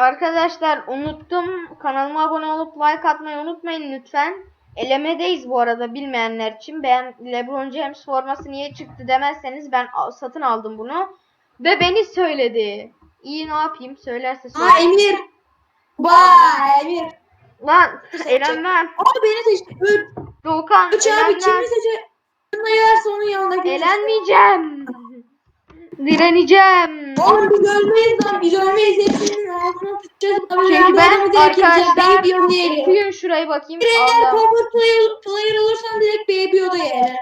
Arkadaşlar unuttum. Kanalıma abone olup like atmayı unutmayın lütfen. Elemedeyiz bu arada bilmeyenler için. Ben LeBron James forması niye çıktı demezseniz ben satın aldım bunu. Ve beni söyledi. İyi ne yapayım söylerse söyle. Emir. Vay Emir. Lan elenmem. Abi beni seçti. Doğukan üç abi elenmem. kimi seçer? Yerse onun yanındaki. Elenmeyeceğim. Direneceğim. Oğlum bir görmeyiz lan bir görmeyiz. Hepsinin tutacağız. Çünkü ben arkadaşlar okuyun şurayı bakayım. Eğer. Power player, player olursan direkt Baby yerim.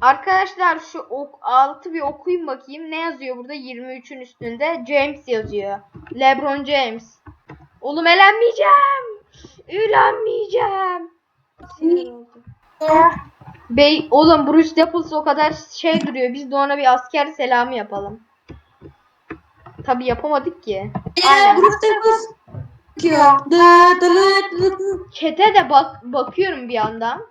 Arkadaşlar şu ok, altı bir okuyun bakayım. Ne yazıyor burada? 23'ün üstünde James yazıyor. LeBron James. Oğlum elenmeyeceğim. Oldum. Bey, oğlum Bruce Staples o kadar şey duruyor. Biz de ona bir asker selamı yapalım. Tabi yapamadık ki. Eğer Aynen. Dı dı. Çete de bak bakıyorum bir yandan.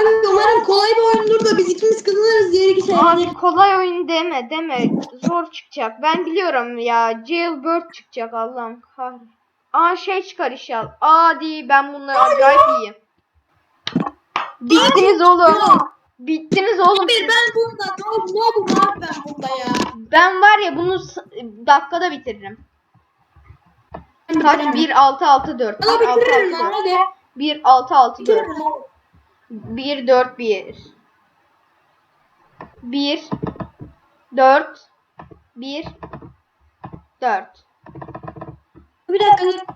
Abi umarım kolay bir oyundur da biz ikimiz kazanırız diğer iki. Abi kolay oyun deme deme. Zor çıkacak. Ben biliyorum ya. Jailbird çıkacak Allah'ım kahretsin. Aa şey çıkar inşallah. Adi ben bunları acayip iyiyim. Bittiniz oğlum. Bittiniz oğlum. Abi ben bunda ne yapayım ne yapayım ne yapayım ben. Ben var ya bunu dakikada bitiririm. Kaç? 1 6 6 4. 1 Ama 6 bitiririm 6 lan 4. hadi. 1 6 6 4. Bitiririm oğlum. 1 4 1 1 4 1 4 Bir dakika.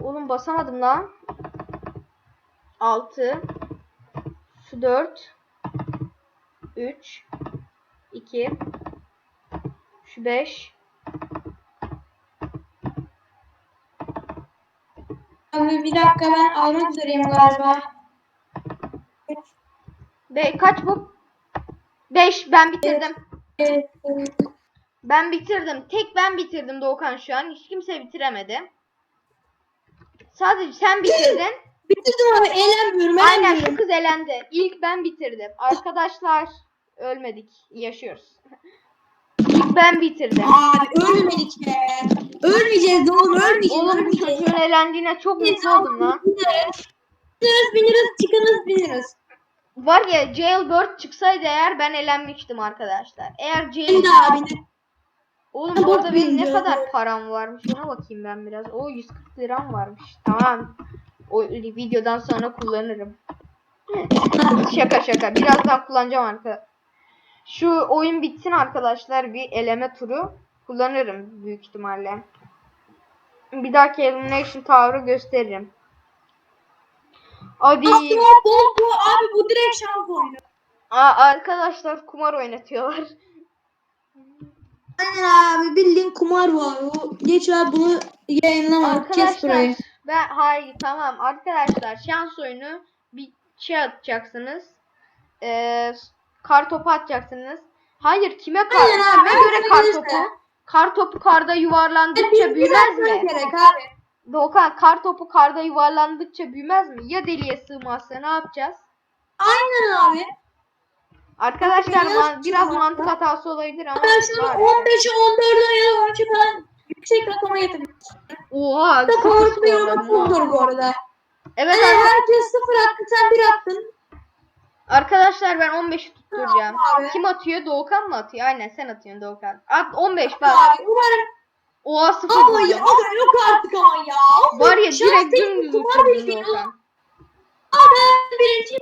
Oğlum basamadım lan. 6 şu 4 3 2 şu 5 Abi bir dakika ben almak üzereyim galiba. Be kaç bu? 5 ben bitirdim. Evet, evet. Ben bitirdim. Tek ben bitirdim Doğukan şu an. Hiç kimse bitiremedi. Sadece sen bitirdin. Bitirdim abi eğlenmiyorum Aynen şu kız elendi. İlk ben bitirdim. Arkadaşlar ölmedik. Yaşıyoruz. Ben bitirdim. Abi ölmedik be. Ölmeyeceğiz oğlum ölmeyeceğiz. Oğlum bu ölmeyeceğiz. çocuğun elendiğine çok Biz mutlu oldum lan. Bineriz bineriz bineriz çıkınız bineriz. Var ya Jailbird çıksaydı eğer ben elenmiştim arkadaşlar. Eğer Ben Jail... de abi. Oğlum Ben orada benim ne kadar param varmış ona bakayım ben biraz. O 140 liram varmış. Tamam. O videodan sonra kullanırım. şaka şaka. Birazdan kullanacağım arka. Şu oyun bitsin arkadaşlar bir eleme turu kullanırım büyük ihtimalle. Bir dahaki Elimination Tower'ı gösteririm. Hadi. Aslında bu, bu abi bu direkt oyunu. Aa, arkadaşlar kumar oynatıyorlar. Aynen abi bildiğin kumar var. O, geç abi bunu yayınlama. Kes burayı. ben hayır tamam arkadaşlar şans oyunu bir şey atacaksınız. Ee, kar topu atacaksınız. Hayır kime kar? Aynen abi, Kime göre kar öyleyse. topu? Kar topu karda yuvarlandıkça büyümez mi? Gerek abi. Doğukan kar topu karda yuvarlandıkça büyümez mi? Ya deliğe sığmazsa ne yapacağız? Aynen abi. Arkadaşlar Biraz man- biraz sığmazsa- mantık hatası olabilir ama Ben var. 15'e 14'e ya da 13'e falan yüksek rakama getirdim. Oha Da sıfır lan. fulldur bu arada. Evet arkadaşlar. herkes 0 attı sen 1 attın. Arkadaşlar ben 15'i Tamam abi. Kim atıyor? Doğukan mı atıyor? Aynen sen atıyorsun Doğukan. At 15 bak. Abi umarım Oha 0 ama ya aga yok artık ama ya. Var ya direkt dümdüz bildiğin Doğukan. Abi birinci.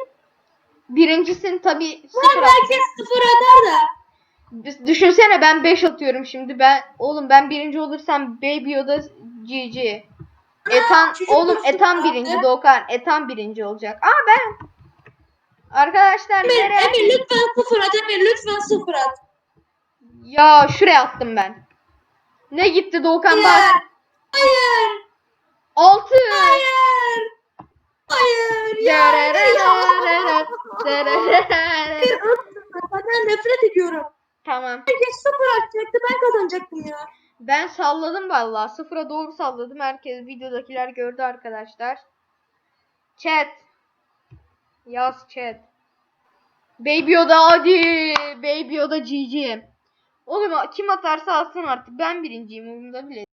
Birincisin tabi 0 Umarım herkes 0 atar da. Düşünsene ben 5 atıyorum şimdi. Ben oğlum ben birinci olursam Baby Yoda GG. Etan oğlum sıfır Etan birinci Doğukan. Etan birinci olacak. Aa ben. Arkadaşlar Emir, nereye? Emir lütfen 0 at Emir lütfen 0 at. Ya şuraya attım ben. Ne gitti Doğukan bak. Hayır. Hayır. 6. Hayır. Hayır. Ya. Bir Senden nefret ediyorum. Tamam. Herkes 0 atacaktı ben kazanacaktım ya. Ben salladım vallahi. Sıfıra doğru salladım. Herkes videodakiler gördü arkadaşlar. Chat. Yaz chat. Baby Yoda hadi. Baby Yoda GG. Oğlum kim atarsa alsın artık. Ben birinciyim umurumda bile.